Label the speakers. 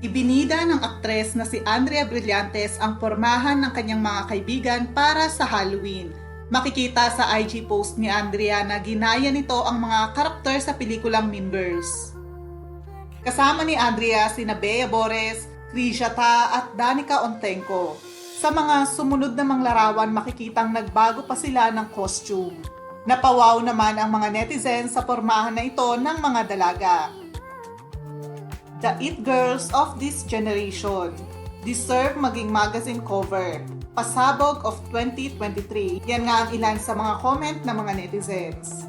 Speaker 1: Ibinida ng aktres na si Andrea Brillantes ang pormahan ng kanyang mga kaibigan para sa Halloween. Makikita sa IG post ni Andrea na ginaya nito ang mga karakter sa pelikulang Mean Girls. Kasama ni Andrea si Bea Bores, Krisha Ta at Danica Ontenko. Sa mga sumunod na manglarawan makikitang nagbago pa sila ng costume. Napawaw naman ang mga netizens sa pormahan na ito ng mga dalaga. The It Girls of this generation deserve maging magazine cover. Pasabog of 2023. Yan nga ang ilan sa mga comment ng mga netizens.